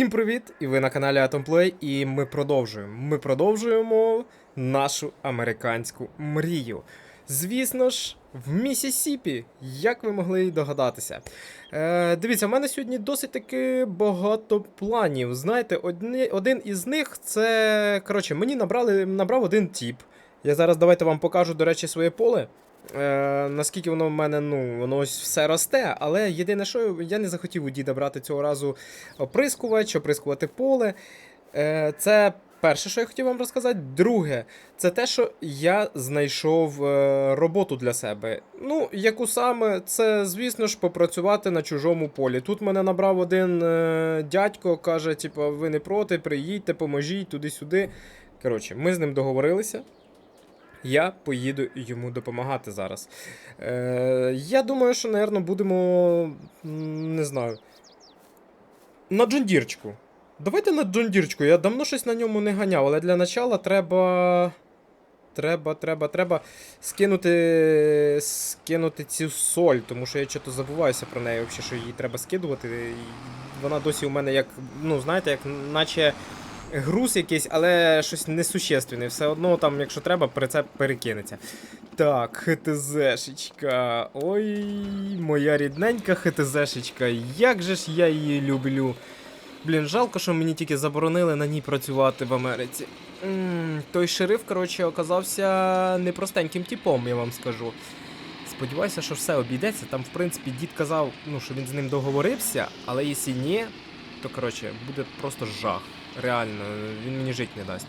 Всім привіт! І ви на каналі Atomplay, і ми продовжуємо. Ми продовжуємо нашу американську мрію. Звісно ж, в Місісіпі, як ви могли догадатися. Е, дивіться, в мене сьогодні досить таки багато планів. Знаєте, одні, один із них це. Коротше, мені набрали, набрав один тіп. Я зараз давайте вам покажу, до речі, своє поле. Е, наскільки воно в мене, ну, воно ось все росте, але єдине, що я не захотів у діда брати цього разу оприскувач, оприскувати поле. Е, це перше, що я хотів вам розказати. Друге, це те, що я знайшов е, роботу для себе. Ну, яку саме, це, звісно ж, попрацювати на чужому полі. Тут мене набрав один дядько, каже, типу, ви не проти, приїдьте, поможіть туди-сюди. Коротше, ми з ним договорилися. Я поїду йому допомагати зараз. Е, я думаю, що, напевно, будемо. Не знаю. На Джондірчику. Давайте на Джондірчику. Я давно щось на ньому не ганяв, але для начала треба. Треба, треба, треба скинути скинути цю соль, тому що я чого забуваюся про неї, взагалі, що її треба скидувати. Вона досі у мене як, ну, знаєте, як наче груз якийсь, але щось несущественне. Все одно там, якщо треба, прицеп перекинеться. Так, ХТЗшечка. Ой, моя рідненька ХТЗшечка. Як же ж я її люблю. Блін, жалко, що мені тільки заборонили на ній працювати в Америці. м той шериф, коротше, оказався непростеньким типом, я вам скажу. Сподіваюся, що все обійдеться. Там, в принципі, дід казав, ну, що він з ним договорився, але якщо ні, то коротше, буде просто жах. Реально, він мені жити не дасть.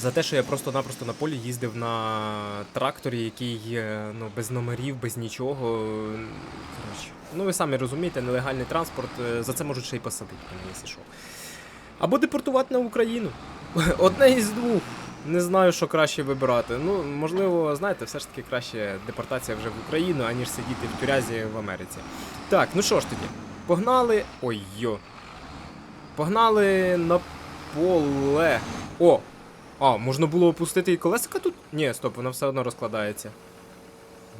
За те, що я просто-напросто на полі їздив на тракторі, який ну, без номерів, без нічого. Коротше. Ну, ви самі розумієте, нелегальний транспорт, е, за це можуть ще й посадити, якщо що. Або депортувати на Україну. Одне із двох. Не знаю, що краще вибирати. Ну, можливо, знаєте, все ж таки краще депортація вже в Україну, аніж сидіти в тюрязі в Америці. Так, ну що ж тоді, погнали. Ой йо. Погнали на поле. О! А, можна було опустити і колесика тут? Ні, стоп, вона все одно розкладається.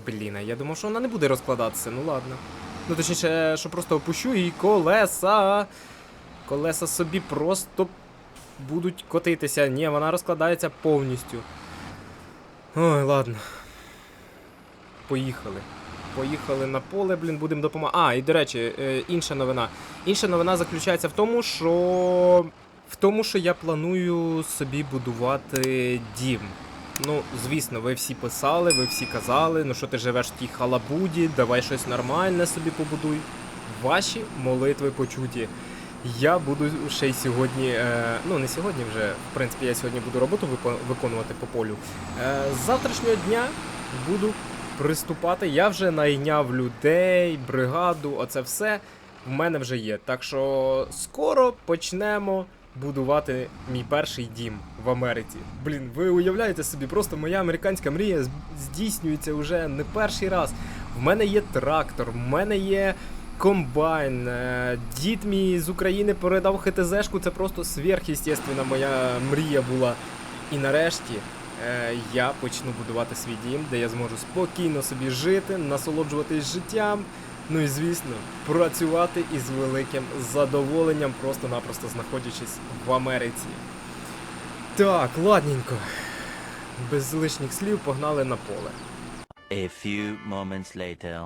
Блін, а я думав, що вона не буде розкладатися, ну ладно. Ну, точніше, що просто опущу і колеса. Колеса собі просто будуть котитися. Ні, вона розкладається повністю. Ой, ладно. Поїхали. Поїхали на поле, блін, будемо допомагати. А, і до речі, е, інша новина. Інша новина заключається в тому, що. В тому, що я планую собі будувати дім. Ну, звісно, ви всі писали, ви всі казали, ну що ти живеш в тій халабуді, давай щось нормальне собі побудуй. Ваші молитви почуті. Я буду ще й сьогодні, е, ну не сьогодні вже, в принципі, я сьогодні буду роботу виконувати по полю. Е, з завтрашнього дня буду приступати. Я вже найняв людей, бригаду, оце все в мене вже є. Так що скоро почнемо будувати мій перший дім в Америці. Блін, ви уявляєте собі, просто моя американська мрія здійснюється вже не перший раз. В мене є трактор, в мене є комбайн. е, Дід мій з України передав ХТЗшку, це просто сверхъестественна моя мрія була. І нарешті я почну будувати свій дім, де я зможу спокійно собі жити, насолоджуватись життям. Ну і звісно, працювати із великим задоволенням, просто-напросто знаходячись в Америці. Так, ладненько. Без лишніх слів погнали на поле. A few moments later.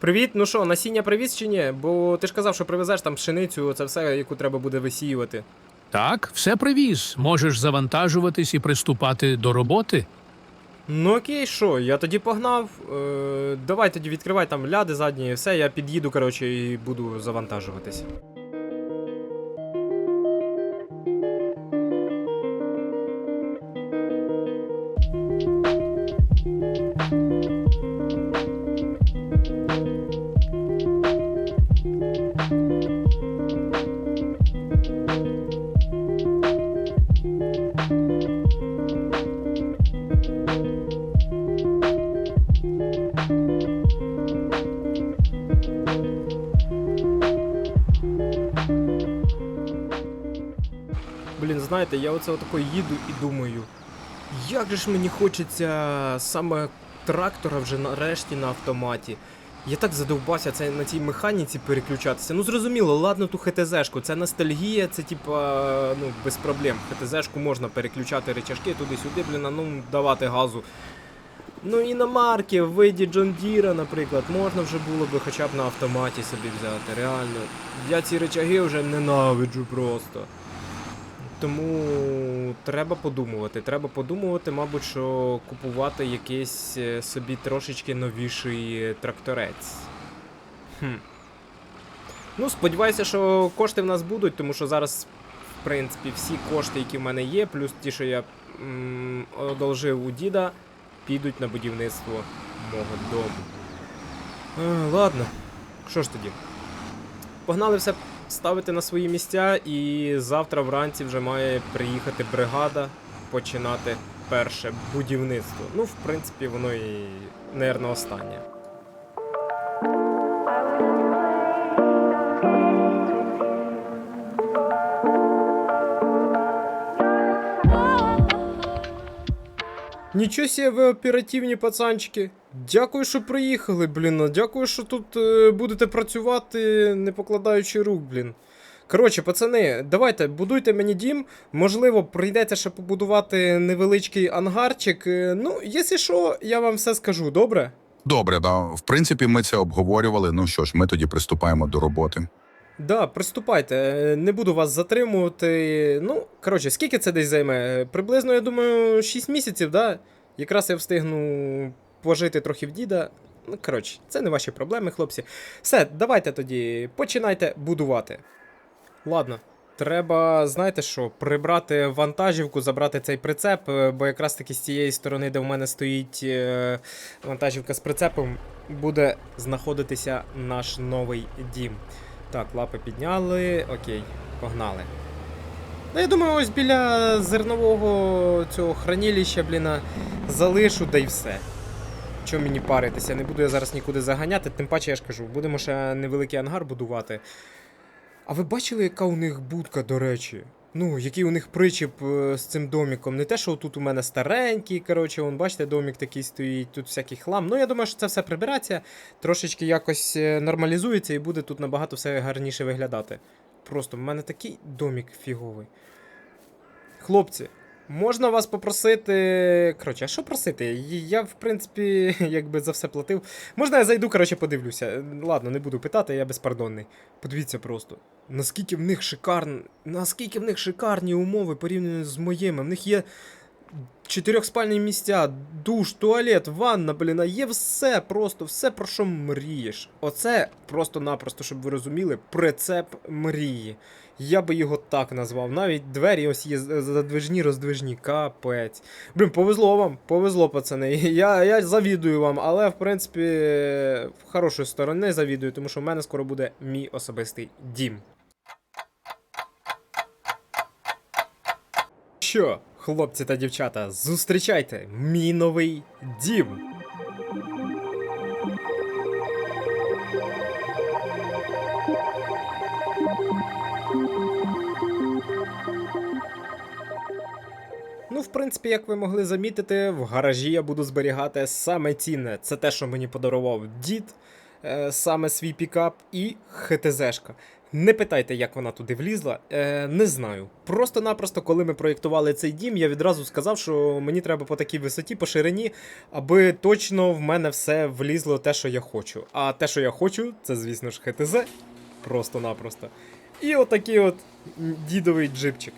Привіт, ну що, насіння привіз чи ні? Бо ти ж казав, що привезеш там пшеницю, це все, яку треба буде висіювати. Так, все привіз. Можеш завантажуватись і приступати до роботи. Ну окей, що, я тоді погнав. Е, давай тоді відкривай там ляди задні, і все, я під'їду, коротше, і буду завантажуватись. Блін, знаєте, я оце отако їду і думаю, як же ж мені хочеться саме трактора вже нарешті на автоматі. Я так задовбався це на цій механіці переключатися. Ну зрозуміло, ладно ту ХТЗшку, це ностальгія, це типа, ну, без проблем. ХТЗшку можна переключати речашки туди-сюди, блін, ну давати газу. Ну і на марки, в виді Джон Діра, наприклад, можна вже було би хоча б на автоматі собі взяти. Реально. Я ці речаги вже ненавиджу просто. Тому треба подумувати. Треба подумувати, мабуть, що купувати якийсь е, собі трошечки новіший тракторець. Хм. Ну, сподіваюся, що кошти в нас будуть, тому що зараз, в принципі, всі кошти, які в мене є, плюс ті, що я м, одолжив у діда, підуть на будівництво мого дому. Е, ладно, що ж тоді? Погнали все ставити на свої місця, і завтра вранці вже має приїхати бригада починати перше будівництво. Ну, в принципі, воно і, наверно, останнє. Нічого себе, ви оперативні пацанчики. Дякую, що приїхали, блін. Дякую, що тут е, будете працювати, не покладаючи рук, блін. Коротше, пацани, давайте, будуйте мені дім. Можливо, прийдеться ще побудувати невеличкий ангарчик. Е, Ну, якщо що, я вам все скажу, добре? Добре, да. В принципі, ми це обговорювали. Ну що ж, ми тоді приступаємо до роботи. Да, приступайте, е, не буду вас затримувати. Ну, коротше, скільки це десь займе? Е, Приблизно, я думаю, 6 місяців, да? Якраз я встигну пожити трохи в діда. Ну, коротше, це не ваші проблеми, хлопці. Все, давайте тоді починайте будувати. Ладно. Треба, знаєте що, прибрати вантажівку, забрати цей прицеп, е, бо якраз таки з цієї сторони, де в мене стоїть е, вантажівка з прицепом, буде знаходитися наш новий дім. Так, лапи підняли. Окей, погнали. Ну, я думаю, ось біля зернового цього хранилища, бліна, залишу, да й все. Чого мені паритися? Не буду я зараз нікуди заганяти, тим паче я ж кажу, будемо ще невеликий ангар будувати. А ви бачили, яка у них будка, до речі? Ну, який у них причіп е, з цим доміком. Не те, що тут у мене старенький, коротше, вон, бачите, домік такий стоїть, тут всякий хлам. Ну, я думаю, що це все прибереться, трошечки якось е, нормалізується і буде тут набагато все гарніше виглядати. Просто в мене такий домік фіговий. Хлопці, можна вас попросити. Коротше, а що просити? Я, в принципі, якби за все платив. Можна я зайду, коротше, подивлюся. Ладно, не буду питати, я безпардонний. Подивіться просто. Наскільки в них шикарні. Наскільки в них шикарні умови порівняно з моїми. В них є чотирьохспальні місця, душ, туалет, ванна, блін, є все, просто все, про що мрієш. Оце просто-напросто, щоб ви розуміли, прицеп мрії. Я би його так назвав. Навіть двері ось є задвижні, роздвижні, капець. Блін, повезло вам, повезло, пацани. Я, я завідую вам, але в принципі в хорошої сторони завідую, тому що в мене скоро буде мій особистий дім. Що, хлопці та дівчата, зустрічайте мій новий дім. Ну, в принципі, як ви могли замітити, в гаражі я буду зберігати саме цінне. Це те, що мені подарував дід, е, саме свій пікап і ХТЗшка. Не питайте, як вона туди влізла, е, не знаю. Просто-напросто, коли ми проєктували цей дім, я відразу сказав, що мені треба по такій висоті, по ширині, аби точно в мене все влізло те, що я хочу. А те, що я хочу, це, звісно ж, ХТЗ. Просто-напросто. І отакий от дідовий джипчик.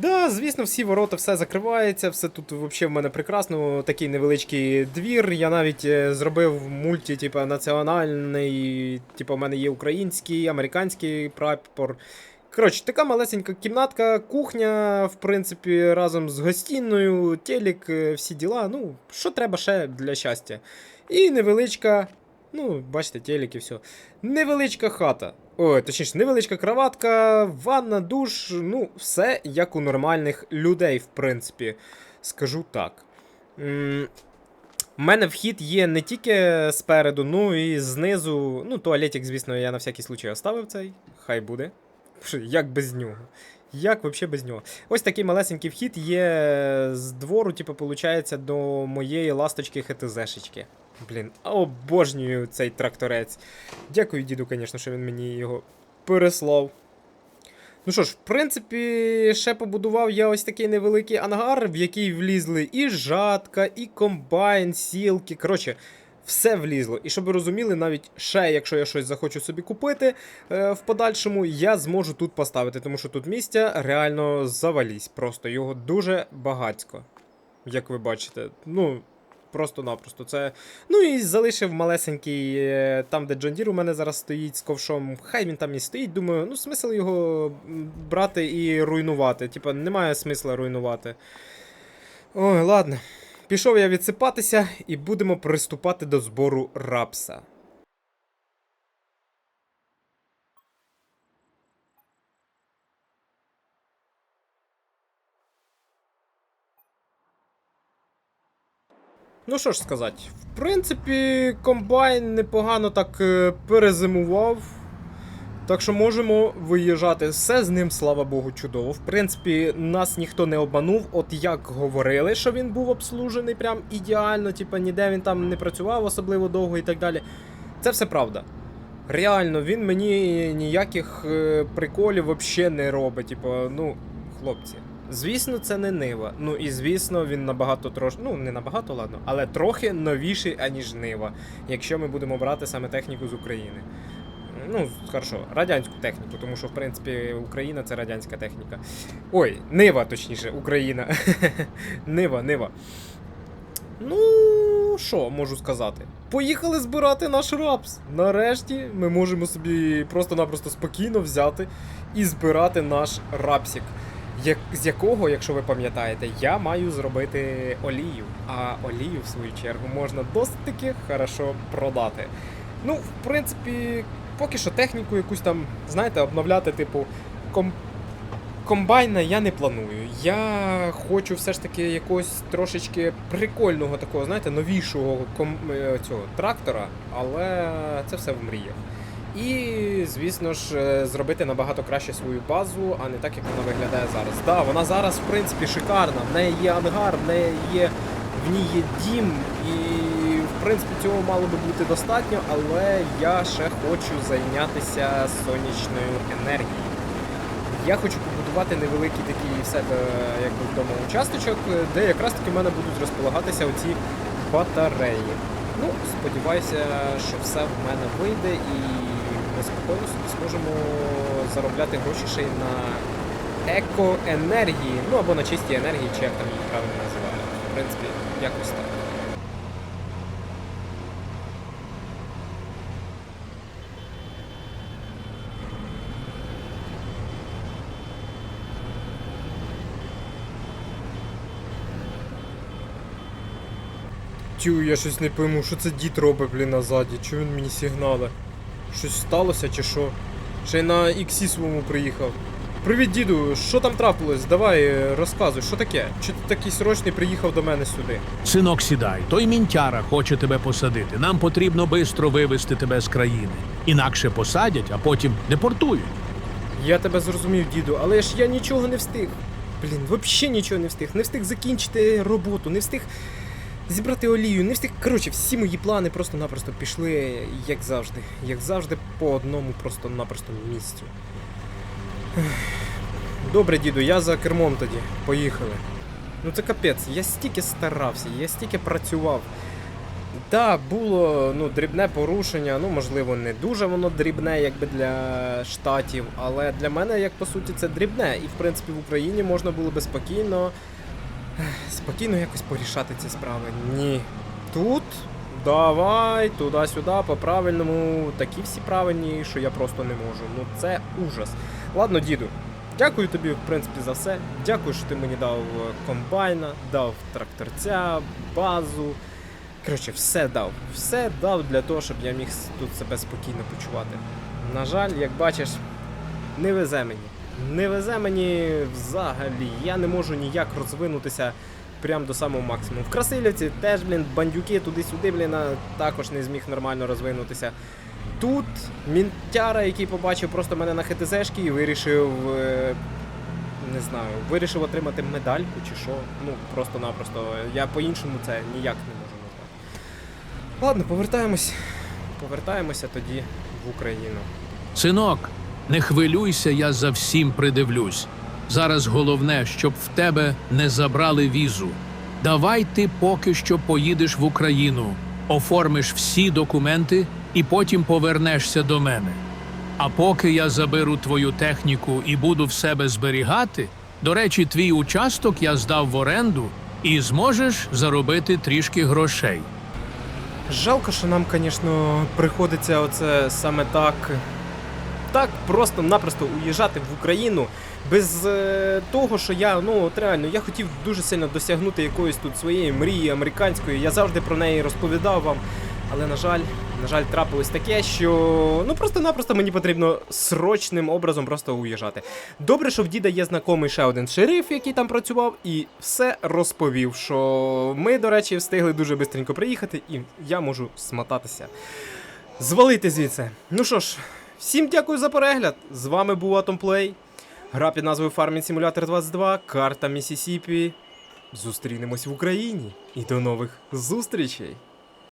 Да, звісно, всі ворота, все закривається, все тут взагалі в мене прекрасно. Такий невеличкий двір. Я навіть е, зробив мульті, типу, національний. Типу, в мене є український, американський прапор. Коротше, така малесенька кімнатка, кухня, в принципі, разом з гостінною, телек, е, всі діла. Ну, що треба ще для щастя. І невеличка. Ну, бачите, телек і все. Невеличка хата. Ой, точніше, невеличка кроватка, ванна, душ, ну, все як у нормальних людей, в принципі. Скажу так. У мене вхід є не тільки спереду, ну і знизу. Ну, туалетик, звісно, я на всякий случай оставив цей. Хай буде. Як без нього? Як взагалі без нього? Ось такий малесенький вхід є з двору, типу, виходить, до моєї ласточки ХТЗшечки. Блін, обожнюю цей тракторець. Дякую діду, звісно, що він мені його переслав. Ну що ж, в принципі, ще побудував я ось такий невеликий ангар, в який влізли і жатка, і комбайн, сілки. Коротше, все влізло. І щоб ви розуміли, навіть ще, якщо я щось захочу собі купити е, в подальшому, я зможу тут поставити, тому що тут місця реально завалісь. Просто його дуже багатько. Як ви бачите. Ну, просто-напросто. Це. Ну і залишив малесенький, е, там, де Джон Дір у мене зараз стоїть з ковшом. Хай він там і стоїть. Думаю, ну смисл його брати і руйнувати. Типа, немає смисла руйнувати. Ой, ладно. Пішов я відсипатися і будемо приступати до збору рапса. Ну що ж сказати, в принципі, комбайн непогано так е, перезимував. Так що можемо виїжджати. Все з ним, слава Богу, чудово. В принципі, нас ніхто не обманув. От як говорили, що він був обслужений прям ідеально, типа ніде він там не працював особливо довго і так далі. Це все правда. Реально, він мені ніяких е, приколів взагалі не робить. Типа, ну, хлопці. Звісно, це не Нива. Ну і звісно, він набагато трош... Ну, не набагато, ладно, але трохи новіший, аніж Нива, якщо ми будемо брати саме техніку з України. Ну, хорошо, радянську техніку, тому що, в принципі, Україна це радянська техніка. Ой, Нива, точніше, Україна. Нива, Нива. Ну, що можу сказати? Поїхали збирати наш рапс. Нарешті ми можемо собі просто-напросто спокійно взяти і збирати наш рапсик. Як, з якого, якщо ви пам'ятаєте, я маю зробити олію. А олію, в свою чергу, можна досить таки хорошо продати. Ну, в принципі, поки що техніку якусь там, знаєте, обновляти, типу, ком... комбайна я не планую. Я хочу все ж таки якогось трошечки прикольного такого, знаєте, новішого ком... е, цього трактора, але це все в мріях. І, звісно ж, е, зробити набагато краще свою базу, а не так, як вона виглядає зараз. Так, да, вона зараз, в принципі, шикарна. В неї є ангар, в неї є в ній є дім, і в принципі цього мало би бути достатньо, але я ще хочу зайнятися сонячною енергією. Я хочу побудувати невеликий такий в себе якби вдома участочок, де якраз таки в мене будуть розполагатися оці батареї. Ну, сподіваюся, що все в мене вийде і ми спокійно собі зможемо заробляти гроші ще й на екоенергії, ну або на чистій енергії, чи як там її правильно називають. В принципі, якось так. Тю, я щось не пойму, що це дід робить, блін, назаді. Чого він мені сигнали? Щось сталося чи що? Ще й на іксі своєму приїхав. Привіт, діду, що там трапилось? Давай е, розказуй, що таке? Чи ти такий срочний приїхав до мене сюди? Синок, сідай, той мінтяра хоче тебе посадити. Нам потрібно бистро вивезти тебе з країни. Інакше посадять, а потім депортують. Я тебе зрозумів, діду, але ж я нічого не встиг. Блін, взагалі нічого не встиг. Не встиг закінчити роботу, не встиг зібрати олію, не встиг. Коротше, всі мої плани просто-напросто пішли, як завжди. Як завжди, по одному просто-напросто місцю. Добре, діду, я за кермом тоді. Поїхали. Ну це капець, я стільки старався, я стільки працював. Так, було ну, дрібне порушення, ну можливо, не дуже воно дрібне, якби для штатів, але для мене, як по суті, це дрібне. І в принципі в Україні можна було би спокійно, спокійно якось порішати ці справи. Ні. Тут давай, туди-сюди, по-правильному, такі всі правильні, що я просто не можу. Ну це ужас. Ладно, діду. Дякую тобі, в принципі, за все. Дякую, що ти мені дав е, комбайна, дав тракторця, базу. Коротше, все дав. Все дав для того, щоб я міг тут себе спокійно почувати. На жаль, як бачиш, не везе мені. Не везе мені взагалі. Я не можу ніяк розвинутися прям до самого максимуму. В Красилівці теж, блін, бандюки туди-сюди, блін, також не зміг нормально розвинутися. Тут мінтяра, який побачив просто мене на ХТЗшки і вирішив. е, Не знаю, вирішив отримати медальку чи що. Ну, просто-напросто. Я по-іншому це ніяк не можу назвати. Ладно, повертаємось. Повертаємося тоді в Україну. Синок, не хвилюйся, я за всім придивлюсь. Зараз головне, щоб в тебе не забрали візу. Давай ти поки що поїдеш в Україну, оформиш всі документи і потім повернешся до мене. А поки я заберу твою техніку і буду в себе зберігати, до речі, твій участок я здав в оренду і зможеш заробити трішки грошей. Жалко, що нам, звісно, приходиться оце саме так. Так просто-напросто уїжджати в Україну без е, того, що я, ну от реально, я хотів дуже сильно досягнути якоїсь тут своєї мрії американської. Я завжди про неї розповідав вам. Але, на жаль, на жаль, трапилось таке, що ну просто-напросто мені потрібно срочним образом просто уїжджати. Добре, що в діда є знайомий ще один шериф, який там працював, і все розповів, що ми, до речі, встигли дуже швидко приїхати, і я можу смотатися. Звалити звідси. Ну що ж, всім дякую за перегляд. З вами був Atomplay. Гра під назвою Farming Simulator 22, карта Місісіпі. Зустрінемось в Україні. І до нових зустрічей!